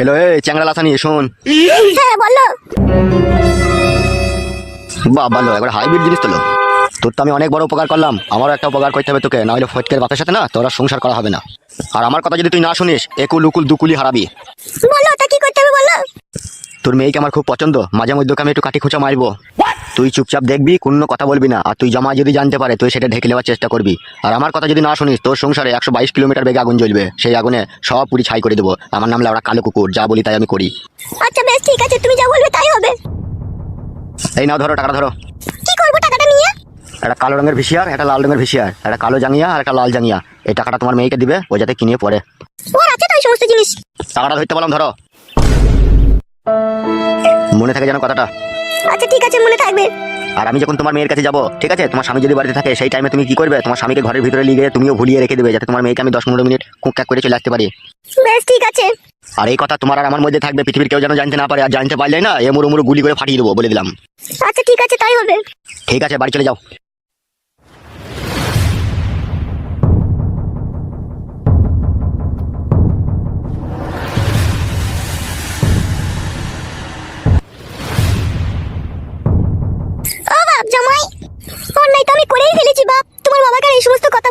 Hello এ চ্যাংরা লাসানি শোন। হ্যাঁ বলো। বাবা লো একবার হাইব্রিড জিনিস তোলো তোর তো আমি অনেক বড় উপকার করলাম। আমারও একটা উপকার করতে হবে তোকে না হলে ফটকের বাপের সাথে না তোরা সংসার করা হবে না। আর আমার কথা যদি তুই না শুনিস একুল উকুল দুকুলি হারাবি। বলো তা কি করতে হবে বলো? তোর মেয়েকে আমার খুব পছন্দ। মাঝে মধ্যে আমি একটু কাটি খোঁচা মারবো। তুই চুপচাপ দেখবি কোনো কথা বলবি না। আর তুই জমা যদি জানতে পারে তুই সেটা ঢেকে নেওয়ার চেষ্টা করবি। আর আমার কথা যদি না শুনিস তোর সংসারে একশো বাইশ কিলোমিটার বেগে আগুন জ্বলবে। সেই আগুনে সব পুরি ছাই করে দেবো। আমার নাম লাউড়া কালো কুকুর যা বলি তাই আমি করি। আচ্ছা বেশ ঠিক আছে তুমি যা বলবে তাই হবে। এই নাও ধরো টাকা ধরো। কি করব টাকাটা নিয়ে? একটা কালো রঙের ভিসিয়ার একটা লাল রঙের ভিসিয়ার একটা কালো জাঙ্গিয়া আর একটা লাল জাঙ্গিয়া। এই টাকাটা তোমার মেয়েকে দিবে ও যাতে কিনে পড়ে। ওর আছে তো সমস্ত জিনিস। টাকাটা ধরতে পারলাম ধরো। মনে থাকে যেন কথাটা? আচ্ছা ঠিক আছে মনে থাকবে। আর আমি যখন তোমার মেয়ের কাছে যাব ঠিক আছে? তোমার স্বামী যদি বাড়িতে থাকে সেই টাইমে তুমি কি করবে? তোমার স্বামীকে ঘরের ভিতরে লিগে তুমিও ভুলিয়ে রেখে দেবে যাতে তোমার মেয়েকে আমি দশ পনেরো মিনিট কুক করে চলে আসতে পারি। বেশ ঠিক আছে। আর এই কথা তোমার আর আমার মধ্যে থাকবে পৃথিবীর কেউ যেন জানতে না পারে আর জানতে পারলে না এমুর উমুর গুলি করে ফাটিয়ে দেবো বলে দিলাম। আচ্ছা ঠিক আছে তাই হবে। ঠিক আছে বাড়ি চলে যাও।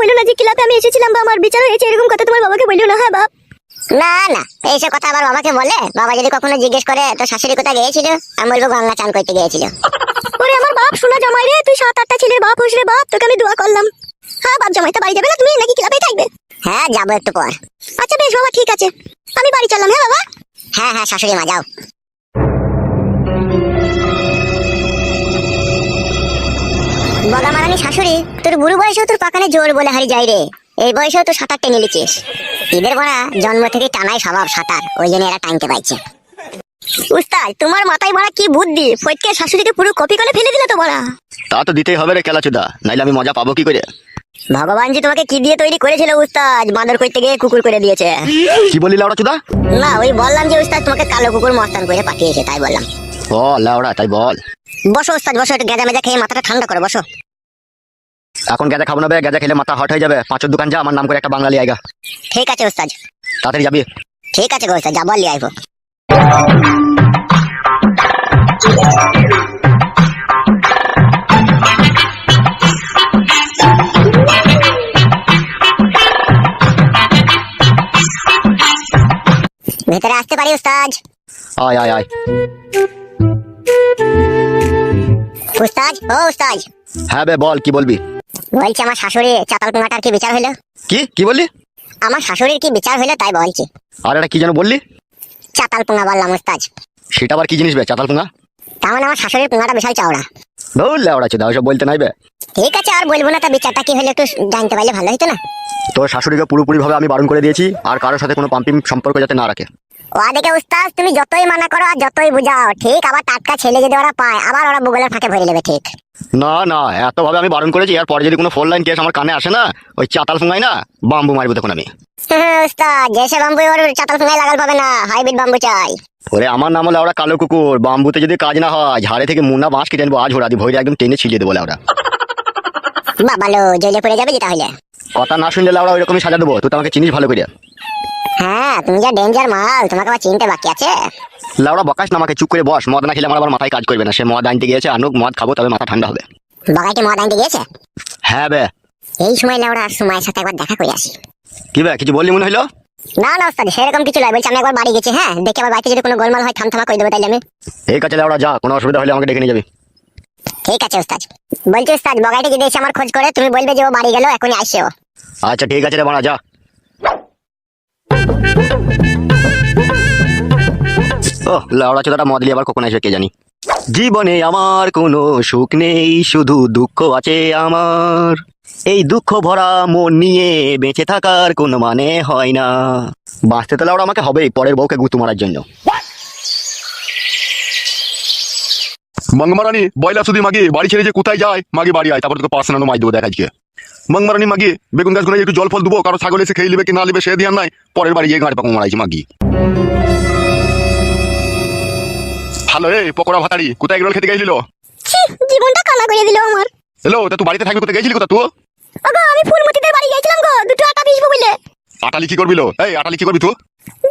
বলল না যে ক্লাবে আমি এসেছিলাম বা আমার বিচার হয়েছে এরকম কথা তোমার বাবাকে বলল না হ্যাঁ বাপ? না না এইসব কথা আবার বাবাকে বলে বাবা যদি কখনো জিজ্ঞেস করে তো শাশুড়ি কোথায় গিয়েছিল? আমি বলব গঙ্গা চান করতে গিয়েছিল। ওরে আমার বাপ শোনা জামাই রে তুই সাত আটটা ছেলের বাপ হোস রে বাপ তোকে আমি দোয়া করলাম। হ্যাঁ বাপ জামাই তো বাড়ি যাবে না তুমি নাকি ক্লাবেই থাকবে? হ্যাঁ যাব একটু পর। আচ্ছা বেশ বাবা ঠিক আছে। আমি বাড়ি চললাম হ্যাঁ বাবা? হ্যাঁ হ্যাঁ শাশুড়ি মা যাও। বগা মারানি শাশুড়ি তোর বুড়ো বয়সেও তোর পাকানে জোর বলে হারি রে। এই বয়সেও তো সাঁতার টেনে এদের বড়া জন্ম থেকে টানাই স্বভাব সাঁতার ওই জন্য এরা টানতে পারছে। উস্তাদ তোমার মাথায় কি বুদ্ধি? ফটকে শাশুড়িকে পুরো কপি করে ফেলে দিলে তো বড়া। তা তো দিতেই হবে রে খেলাচুদা নাইলে আমি মজা পাবো কি করে? ভগবান জি তোমাকে কি দিয়ে তৈরি করেছিল উস্তাদ বাঁদর করতে গিয়ে কুকুর করে দিয়েছে। কি বললি লাউড়া চুদা? না ওই বললাম যে উস্তাদ তোমাকে কালো কুকুর মস্তান করে পাঠিয়েছে তাই বললাম। ও লাউড়া তাই বল। বসো উস্তাদ বসো একটু গেজা মেজা খেয়ে মাথাটা ঠান্ডা করে বসো। এখন গেজা খাব না বে গেজা খেলে মাথা হট হয়ে যাবে। পাঁচের দোকান যা আমার নাম করে একটা বাঙালি আইগা। ঠিক আছে উস্তাদ। তাড়াতাড়ি যাবি? ঠিক আছে গো উস্তাদ যাব আর লিয়ে আইবো। ভেতরে আসতে পারি উস্তাদ? আয় আয় আয়। উস্তাদ ও উস্তাদ। হ্যাঁ বে বল কি বলবি? বলছি আমার শাশুড়ি চাতাল পোঙাটার কি বিচার হইল? কি? কি বললি? আমার শাশুড়ির কি বিচার হইল তাই বলছি। আর এটা কি যেন বললি? চাতাল পোঙা বললাম উস্তাদ সেটা আবার কি জিনিস বে চাতাল পুঙ্গা তার মানে আমার শাশুড়ির পোঙাটা বিশাল চওড়া। বল লাউড়া চুদা ওসব বলতে নাই বে। ঠিক আছে আর বলব না তা বিচারটা কি হলে একটু জানতে পারলে ভালো হতো না। তোর শাশুড়িকে পুরোপুরি ভাবে আমি বারণ করে দিয়েছি আর কারোর সাথে কোনো পাম্পিং সম্পর্ক যাতে না রাখে। ওদেরকে উস্তাদ তুমি যতই মানা করো আর যতই বুঝাও ঠিক? আবার টাটকা ছেলে যদি ওরা পায় আবার ওরা বুগলের ফাঁকে ভরে নেবে ঠিক? না না এত ভাবে আমি বারণ করেছি আর পরে যদি কোনো ফোন লাইন কেস আমার কানে আসে না ওই চাতাল ফুঙ্গাই না বাম্বু মারবো তখন আমি। হ্যাঁ, উস্তাদ যেসে বাম্বু ওর চাতাল ফোঙায় লাগাল পাবে না হাইব্রিড বাম্বু চাই। ওরে আমার নাম হলো ওরা কালো কুকুর বাম্বুতে যদি কাজ না হয় ঝাড়ে থেকে মুন্না বাঁশ কেটে আনব আজ ওরা দি ভৈরে একদম টেনে ছিলিয়ে দেবো ওরা বাবালো জেলে পড়ে যাবে যে তাহলে? কথা না শুনলে লাউড়া ওইরকমই সাজা দেবো তুই তো আমাকে চিনিস ভালো করে হ্যাঁ তুমি যা ডেঞ্জার মাল তোমাকে আবার চিনতে বাকি আছে। লাউড়া বকাস না আমাকে চুপ করে বস। মদ না খেলে আমার আবার মাথায় কাজ করবে না। সে মদ আনতে গিয়েছে আনুক মদ খাব তবে মাথা ঠান্ডা হবে। বাগাইতে মদ আনতে গিয়েছে? হ্যাঁ বে। এই সময় লেওড়া আর সময়ের সাথে একবার দেখা করে আসি। কি বে কিছু বললি মনে হইল? না না ওস্তাদ সেরকম কিছু নয়। বলছি আমি একবার বাড়ি গেছি হ্যাঁ? দেখে আবার বাড়িতে যদি কোনো গোলমাল হয় থামথামা করে দেবো তাইলে আমি। ঠিক আছে লাউড়া যা। কোনো অসুবিধা হলে আমাকে ডেকে নিয়ে যাবি। ঠিক আছে ওস্তাদ। বলছি ওস্তাদ বগাইতে যদি এসে আমার খোঁজ করে। তুমি বলবে যে ও বাড়ি গেল এখনই আসছে ও। আচ্ছা ঠিক আছে রে বাড়া যা। ও লাউড়া চোদাটা মদ আবার কখন আসবে কে জানি। জীবনে আমার কোনো সুখ নেই, শুধু দুঃখ আছে আমার। এই দুঃখ ভরা মন নিয়ে বেঁচে থাকার কোনো মানে হয় না। বাঁচতে তো লাউড়া আমাকে হবেই, পরের বউকে গুতু মারার জন্য। মঙ্গমারানি বয়লা শুধু মাগি, বাড়ি ছেড়ে যে কোথায় যায়? মাগি বাড়ি আয়, তারপর তোকে নানো মাই দেবো দেখ আজকে। মঙ্গমারানি মাগি বেগুন গাছ একটু জল ফল দেবো কারও ছাগল এসে খেয়ে নেবে কি না নেবে সে ধ্যান নাই পরের বাড়ি গিয়ে গাড়ি পাকো মারাইছি মাগি। হ্যালো এ পকোড়া ভাতাড়ি কোথায় এগরোল খেতে গেছিল? জীবনটা কানা করে দিল আমার। হ্যালো তা তুই বাড়িতে থাকবি কোথায়? গেছিলি কোথা তুই? ওগো আমি ফুলমতিদের বাড়ি গেছিলাম গো দুটো আটা পিসবো বলে আটালি কি করবিলো এই আটালি কি করবি তুই?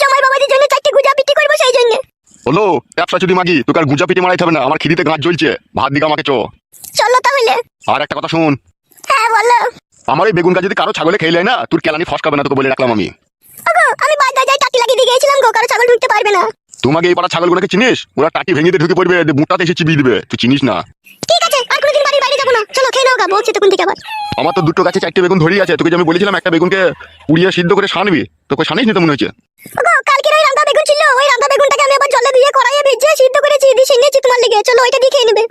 জামাই বাবাজির জন্য চারটে গুজা পিটি করব সেই জন্য। হলো ব্যবসা যদি মাগি তোকে আর গুজা পিটি মারাইতে হবে না আমার খিদিতে গাছ জ্বলছে ভাত দিকে আমাকে চো। চলো তাহলে। আর একটা কথা শুন হ্যাঁ বলো। আমার এই বেগুন গাছ যদি কারও ছাগলে খেয়ে নেয় না তোর কেলানি ফসকাবে না তোকে বলে রাখলাম আমি। ওগো আমি বাজার যাই টাকি লাগিয়ে দিয়ে গেছিলাম গো কারও ছাগল ঢুকতে পারবে না। তোমাকে এই পাড়া ছাগলগুলোকে চিনিস? ওরা টাকি ভেঙে দিয়ে ঢুকে পড়বে মুখটাতে এসে চিবিয়ে দিবে। তুই চিনিস না? ঠিক আছে আর কোনোদিন বাড়ির বাইরে যাব না। চলো খেয়ে নাও গা বলছি তখন থেকে আবার। আমার তো দুটো গাছে চারটে বেগুন ধরেই আছে। তোকে যে আমি বলেছিলাম একটা বেগুনকে পুড়িয়ে সিদ্ধ করে সানবি তোকে সানিস নি তো মনে হচ্ছে? ওগো কালকে ওই রান্না বেগুন ছিল ওই রান্না বেগুনটাকে আমি আবার জলে দিয়ে কড়াইয়ে ভেজে সিদ্ধ করেছি সিনেছি তোমার লেগে। চলো ওইটা দিয়ে খেয়ে নেবে।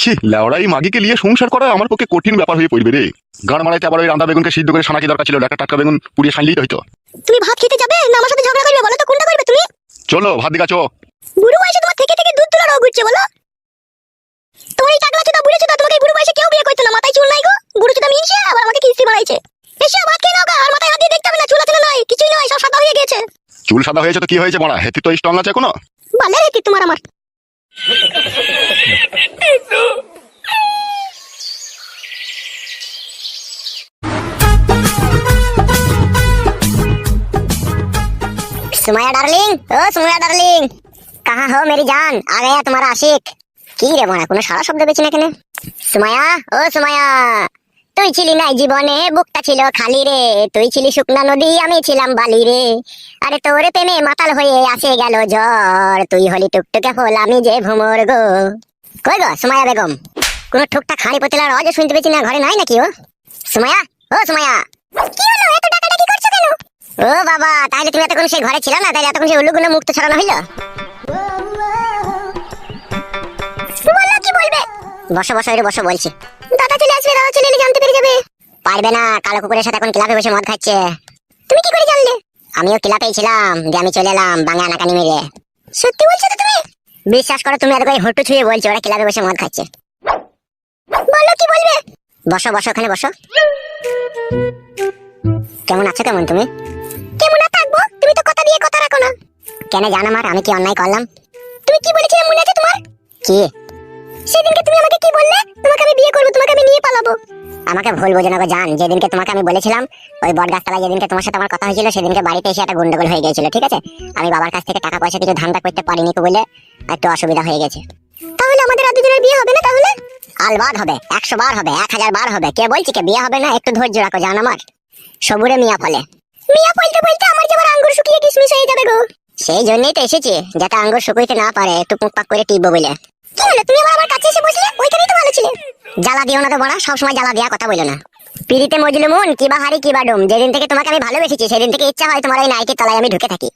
ছি লেওড়াই মাগিকে নিয়ে সংসার করা আমার পক্ষে কঠিন ব্যাপার হয়ে পড়বে রে। গান মারাইতে আবার ওই রান্না বেগুনকে সিদ্ধ করে সানা কি দরকার ছিল একটা টাটকা বেগুন পুড়িয়ে সানলেই হয়তো। তুমি ভাত খেতে যাবে? না আমার সাথে ঝগড়া করবে? বলো তো কোনটা করবে তুমি? চলো ভাত বুড়ো বয়সে তোমার থেকে থেকে দুধ তোলা রোগ উঠছে বলো। তোমার এই টাকলা চোদা বুড়ো চোদা তোমাকে বুড়ো বয়সে কেউ বিয়ে করতো না মাথায় চুল নাই গো। বুড়ো চোদা মিনছে আবার আমাকে কিস্তি বাড়াইছে এসে ভাত খেয়ে নাও গা, আর মাথায় হাত দিয়ে দেখতে হবে না চুল আছে না নয় কিছুই নয় সব সাদা হয়ে গেছে চুল সাদা হয়েছে তো কি হয়েছে মারা হেতি তো স্ট্রং আছে এখনও? ভালো রেখে তোমার আমার Somaiya darling oh Somaiya darling कहाँ हो मेरी जान आ गया तुम्हारा आशिक কি রে মনে কোনো সারা শব্দ পেয়েছি না এখানে সুমায়া ও সুমায়া তুই ছিলি নাই জীবনে, বুকটা ছিল খালি রে। তুই ছিলি শুকনা নদী, আমি ছিলাম বালি রে। আরে তোরে প্রেমে মাতাল হয়ে আসে গেল জ্বর। তুই হলি টুকটুকে ফল আমি যে ভ্রমর গো। কই গো সুমায়া বেগম? কোনো ঠুকটা খাড়ি পতিলার আওয়াজ শুনতে পেয়েছি না, ঘরে নাই নাকি ও? সুমায়া ও সুমায়া কি হলো, এত ডাকাডাকি করছ কেন? ও বাবা তাহলে তুমি এতক্ষণ সেই ঘরে ছিল না তাহলে এতক্ষণ সেই উল্লুগুলো মুক্ত ছড়ানো হইল? বলো কি বলবে? বসো বসো এর বসো, বলছি। চলে আসবে, দাদা চলে এলে জানতে পেরে যাবে। পারবে না, কালো কুকুরের সাথে এখন ক্লাবে বসে মদ খাচ্ছে। তুমি কি করে জানলে? আমিও ক্লাবেই ছিলাম যে আমি চলে এলাম বাংলা নাকানি মেরে। সত্যি বলছো তো তুমি? বিশ্বাস করো, তুমি এত করে হটু ছুঁয়ে বলছো, ওরা ক্লাবে বসে মদ খাচ্ছে। বলো কি বলবে? বসো বসো, ওখানে বসো। কেমন আছো কেমন তুমি? কেমন থাকব? তুমি তো কথা দিয়ে কথা রাখো না। কেন জানো আমার আমি কি অন্যায় করলাম? তুমি কি বলেছিলে মনে আছে তোমার? কি? সেদিনকে তুমি আমাকে কি বললে? তোমাকে আমি বিয়ে করব তোমাকে আমি নিয়ে পালাবো। আমাকে ভুল বোঝো না গো জান। যেদিনকে তোমাকে আমি বলেছিলাম ওই বটগাছতলায় যেদিনকে তোমার সাথে আমার কথা হয়েছিল সেদিনকে বাড়িতে এসে একটা গন্ডগোল হয়ে গিয়েছিল ঠিক আছে? আমি বাবার কাছ থেকে টাকা পয়সা কিছু ধান্দা করতে পারিনি বলে একটু অসুবিধা হয়ে গেছে। তাহলে আমাদের আর দুজনের বিয়ে হবে না তাহলে? আলবাদ হবে একশো বার হবে এক হাজার বার হবে। কে বলছি কে? বিয়ে হবে না? একটু ধৈর্য রাখো জান আমার। সবুরে মিয়া ফলে। মিয়া বলতে বলতে আমার যেমন আঙ্গুর শুকিয়ে কিসমিস হয়ে যাবে গো। সেই জন্যই তো এসেছি যাতে আঙ্গুর শুকাইতে না পারে একটু পুকপাক করে টিপবো বলে। কি হলো? তুমি আবার আমার কাছে এসে বসলে? ওইখানেই তো ভালো ছিলে। জ্বালা দিও না তো বড়া সবসময় জ্বালা দেওয়া কথা বলো না। পিড়িতে মজলু মন কিবা হারি কিবা ডুম। যেদিন থেকে তোমাকে আমি ভালোবেসেছি সেদিন থেকে ইচ্ছা হয় তোমার তলায় আমি ঢুকে থাকি।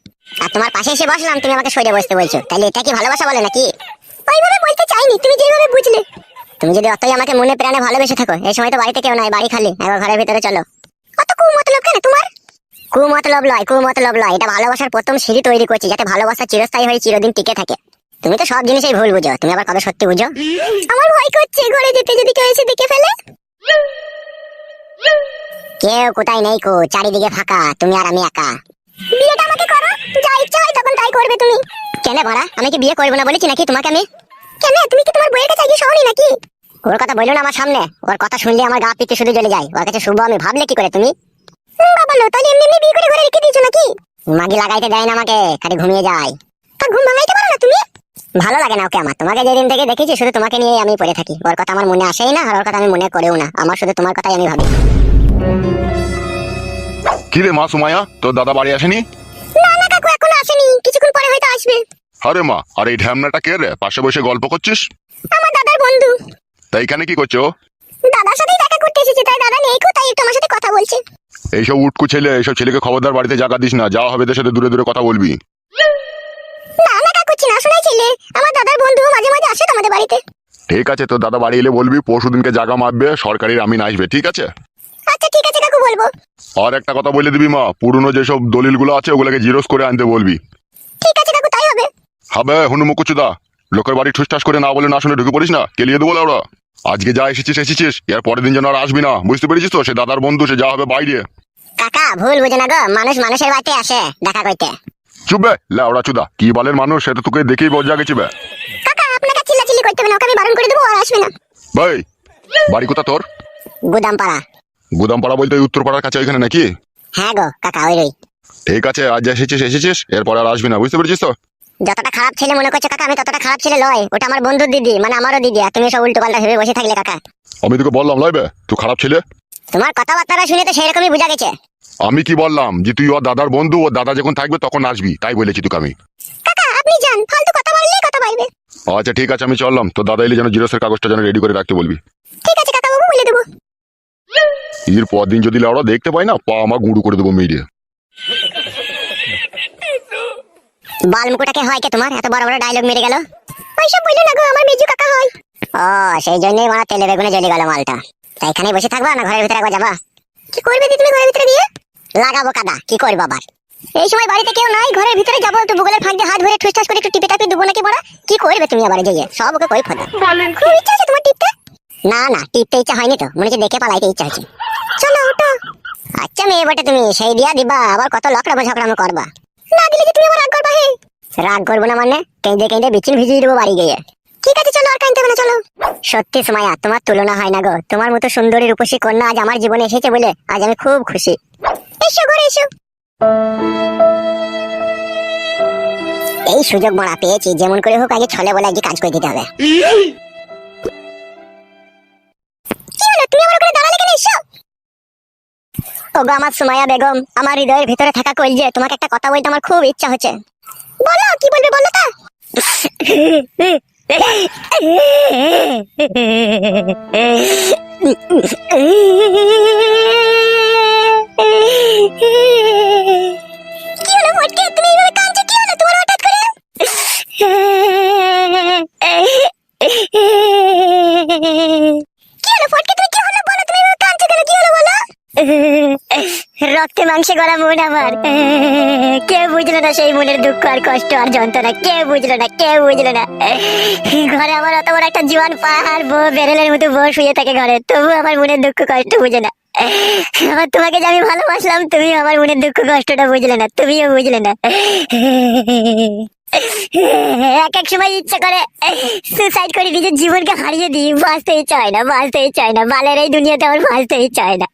আর তোমার পাশে এসে বসলাম তুমি আমাকে সরে বসতে বলছো। তাহলে এটা কি ভালোবাসা বলে নাকি? ওইভাবে বলতে চাইনি তুমি যেভাবে বুঝলে। তুমি যদি অতই আমাকে মনে প্রাণে ভালোবেসে থাকো এই সময় তো বাড়িতে কেউ নাই বাড়ি খালি। একবার ঘরের ভিতরে চলো। অত কু মতলব কেন তোমার? কুমতলব লয় কুমতলব লয়। এটা ভালোবাসার প্রথম সিঁড়ি তৈরি করছি যাতে ভালোবাসা চিরস্থায়ী হয়ে চিরদিন টিকে থাকে। তুমি তো সব জিনিসই ভুল বুঝো। তুমি আবার কবে সত্যি বুঝো? আমার ভয় করছে ঘরে যেতে, যদি কেউ এসে দেখে ফেলে। কেউ কোথায় নেই কো, চারিদিকে ফাঁকা, তুমি আর আমি একা। বিয়েটা আমাকে করো, যা ইচ্ছা হয় তখন তাই করবে তুমি। কেন বড়া, আমি কি বিয়ে করব না বলেছি নাকি তোমাকে আমি? কেন, তুমি কি তোমার বইয়ের কাছে গিয়ে শোনি নাকি? ওর কথা বলল না আমার সামনে। ওর কথা শুনলে আমার গা পিতে শুধু জ্বলে যায়। ওর কাছে শুভ আমি, ভাবলে কি করে তুমি? বাবা লো তাহলে এমনি এমনি বিয়ে করে ঘরে রেখে দিয়েছ নাকি? মাগি লাগাইতে দেয় না আমাকে, খালি ঘুমিয়ে যায়। তা ঘুম ভাঙাইতে পারো না তুমি? ভালো লাগে না ওকে আমার। তোমাকে যেদিন থেকে দেখেছি শুধু তোমাকে নিয়ে আমি পড়ে থাকি। ওর কথা আমার মনে আসেই না আর ওর কথা আমি মনে করেও না। আমার শুধু তোমার কথাই আমি ভাবি। কি রে মা সুমায়া তোর দাদা বাড়ি আসেনি? না না কাকু এখনও আসেনি। কিছুক্ষণ পরে হয়তো আসবে। আরে মা আর এই ঢ্যামনাটা কে রে? পাশে বসে গল্প করছিস? আমার দাদার বন্ধু। তা এখানে কি করছ দাদার সাথেই দেখা করতে এসেছে। তাই দাদা নেই কো তাই একটু আমার সাথে কথা বলছে। এইসব উটকু ছেলে এইসব ছেলেকে খবরদার বাড়িতে জায়গা দিস না। যাওয়া হবে এদের সাথে দূরে দূরে কথা বলবি। না না কাকু চিনা ছেলে আমার দাদার বন্ধু মাঝে মাঝে আসে তো আমাদের বাড়িতে। ঠিক আছে তোর দাদা বাড়ি এলে বলবি পরশু দিনকে জায়গা মাপবে সরকারির আমিন আসবে ঠিক আছে? আচ্ছা ঠিক আছে কাকু বলব। আর একটা কথা বলে দিবি মা পুরনো যেসব দলিলগুলো আছে ওগুলোকে জিরোস করে আনতে বলবি। ঠিক আছে কাকু তাই হবে। হবে হনুমুকুচুদা লোকের বাড়ি ঠুসঠাস করে না বলে না শুনে ঢুকে পড়িস না কেলিয়ে দেবো ওরা আজকে যা এসেছিস এসেছিস এর পরের দিন যেন আর আসবি না বুঝতে পেরেছিস তো? সে দাদার বন্ধু সে যা হবে বাইরে। কাকা ভুল বুঝে না গো মানুষ মানুষের বাড়িতে আসে দেখা করতে চুপবে লেওড়া চুদা কি বলেন মানুষ সে তো তোকে দেখেই বজ্জা গেছি বে। কাকা আপনাকে চিল্লাচিল্লি করতে হবে না ওকে আমি বারণ করে দেবো আর আসবে না। ভাই বাড়ি কোথা তোর? গুদাম পাড়া গুদামপাড়া বলতে ওই উত্তরপাড়ার কাছে ওইখানে নাকি? হ্যাঁ গো কাকা ওই রই। ঠিক আছে আজ এসেছিস এসেছিস এরপর আর আসবি না বুঝতে পেরেছিস তো? যতটা খারাপ ছেলে মনে করছ কাকা আমি ততটা খারাপ ছেলে লয় ওটা আমার বন্ধুর দিদি মানে আমারও দিদি আর তুমি সব উল্টো পাল্টা ভেবে বসে থাকলে কাকা। আমি তোকে বললাম লইবে তুই খারাপ ছেলে? তোমার কথাবার্তা শুনে তো সেই রকমই বোঝা গেছে। আমি কি বললাম যে তুই ওর দাদার বন্ধু ওর দাদা যখন থাকবে তখন আসবি? তাই বলেছি তোকে আমি। কাকা আপনি যান ফালতু কথা বললেই কথা বলবে। আচ্ছা ঠিক আছে আমি চললাম। তো দাদা এলে যেন জিরোসের কাগজটা যেন রেডি করে রাখতে বলবি। ঠিক আছে কাকা বাবু বলে দেবো। এর পর দিন যদি লাউড়া দেখতে পাই না পা আমার গুঁড়ো করে দেবো মেয়ে বালমুকুটাকে হয় কে তোমার? এত বড় বড় ডায়লগ মেরে গেল। ওইসব বলল না গো আমার মেজু কাকা হয়। ও সেই জন্যই মারা তেলে বেগুনে জ্বলে গেল মালটা। তাই এখানে বসে থাকবা না ঘরের ভিতরে একবার যাবা? কি করবে তুমি ঘরের ভিতরে গিয়ে? লাগাবো কাদা কি করব আবার? এই সময় বাড়িতে কেউ নাই ঘরের ভিতরে যাব একটু বুগলের ফাঁক দিয়ে হাত ধরে ঠুস ঠাস করে একটু টিপে টাপে দেবো নাকি বড়া? কি করবে তুমি আবার যাইয়ে সব ওকে কই ফোদা খুব ইচ্ছা আছে তোমার টিপতে? না না টিপতে ইচ্ছা হয়নি তো মনে হচ্ছে দেখে পালাইতে ইচ্ছা হচ্ছে চলো ওটো আচ্ছা মেয়ে বটে তুমি সেই দিয়া দিবা আবার কত লকড়া ঝগড়ামো করবা। না দিলে যে তুমি আবার রাগ করবা হে। রাগ করব না মানে কেঁদে কেঁদে বিচিন ভিজিয়ে দেবো বাড়ি গিয়ে। ঠিক আছে চলো আর কাঁদতে হবে না চলো। সত্যি সুমাইয়া তোমার তুলনা হয় না গো। তোমার মতো সুন্দরী রূপসী কন্যা আজ আমার জীবনে এসেছে বলে আজ আমি খুব খুশি। এসো ঘরে এসো। এই সুযোগ পেয়েছি যেমন করে হোক আগে ছলে বলে কাজ করে দিতে হবে। ওগো আমার সুমাইয়া বেগম আমার হৃদয়ের ভিতরে থাকা কইল যে তোমাকে একটা কথা বলতে আমার খুব ইচ্ছা হচ্ছে। বলো কি বলবে বলো তা? কি কি কি কি কি রক্তে মাংসে গড়া মন আমার। কেউ বুঝলো না সেই মনের দুঃখ আর কষ্ট আর যন্ত্রণা। কে বুঝলো না কে বুঝলো না। ঘরে আমার অত বড় একটা জীবন পাহাড় বউ বেরেলের মতো বউ শুয়ে থাকে ঘরে। তবু আমার মনের দুঃখ, কষ্ট বুঝে না। তোমাকে যে আমি ভালোবাসলাম তুমি আমার মনের দুঃখ কষ্টটা বুঝলে না, তুমিও বুঝলে না। এক এক সময় করে সুসাইড করে নিজের জীবনকে হারিয়ে দিই না না, বালের এই দুনিয়াতে আমার না।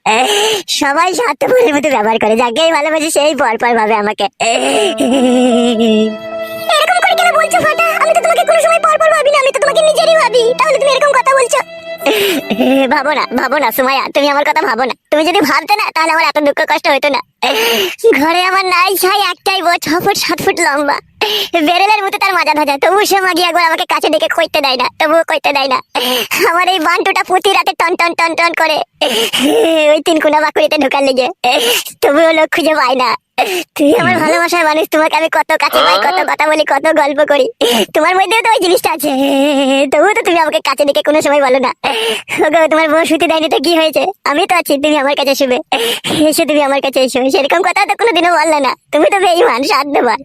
সবাই মতো ব্যবহার করে, যাকেই ভালোবাসে সেই পর পর ভাবে আমাকে। এরকম করে কেন বলছো ফাটা? আমি তো তোমাকে কোনো সময় পর পর ভাবি না, আমি তো তোমাকে নিজেরই ভাবি। তাহলে তুমি এরকম কথা বলছো। ভাবো না ভাবো না সুমাইয়া, তুমি আমার কথা ভাবো না তুমি যদি ভাবতে না, তাহলে আমার এত দুঃখ কষ্ট হতো না। ঘরে আমার নাই ছাই, একটাই বউ, ছ ফুট, সাত ফুট লম্বা। বেরেলের মতো তার মাজা ধজা তবু সে মাগি একবার আমাকে কাছে ডেকে কইতে দেয় না, তবুও কইতে দেয় না। আমার এই বান্টুটা প্রতি রাতে টন টন টন টন করে। ওই তিন কোনা বাকুড়িতে ঢোকার লেগে, তবুও লোক খুঁজে পায় না। তুই আমার ভালোবাসার মানুষ তোমাকে আমি কত কাছে পাই কত কথা বলি কত গল্প করি। তোমার মধ্যেও তো ওই জিনিসটা আছে। তবুও তো তুমি আমাকে কাছে ডেকে কোনো সময় বলো না। ওগো তোমার বউ শুতে দেয়নি তো কি হয়েছে? আমি তো আছি তুমি আমার কাছে শুবে। এসো তুমি আমার কাছে এসো। সেরকম কথা তো কোনোদিনও বললে না। তুমি তো বেইমান সাধ্যবান।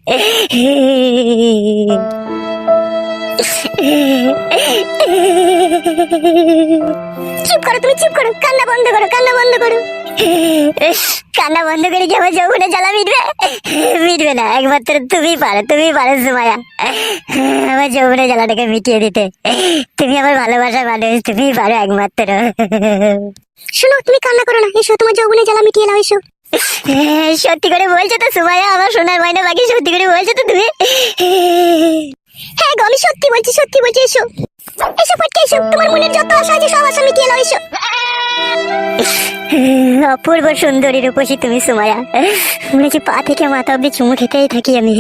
চুপ করো তুমি চুপ করো। কান্না বন্ধ করো কান্না বন্ধ করো। কান্না বন্ধ করে আমার যৌবনে জ্বালা মিটবে? মিটবে না, একমাত্র তুমি পারো তুমি পারো সুমায়া আমার যৌবনে জ্বালাটাকে মিটিয়ে দিতে। তুমি আমার ভালোবাসা মানুষ, তুমি পারো একমাত্র। শোনো, তুমি কান্না করো না, এসো, তোমার যৌবনে জ্বালা মিটিয়ে নাও, এসো। সত্যি করে বলছো তো সুমায়া আমার সোনার মাইনা বাকি, সত্যি করে বলছো তো তুমি? হ্যাঁ গো, আমি সত্যি বলছি সত্যি বলছি, এসো। এসো ফটকে এসো, তোমার মনের যত আশা আছে সব আশা মিটিয়ে নাও, এসো। অপূর্ব সুন্দরী রূপসী তুমি সুমায়া। মনে হচ্ছে পা থেকে মাথা অব্দি চুমু খেতেই থাকি আমি।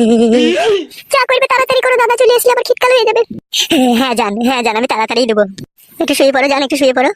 চা করবে তাড়াতাড়ি করো, দাদা চলে আসলে আবার শীতকাল হয়ে যাবে। হ্যাঁ জান হ্যাঁ জান আমি তাড়াতাড়ি দেবো। একটু শুয়ে পড়ো জান একটু শুয়ে পড়ো।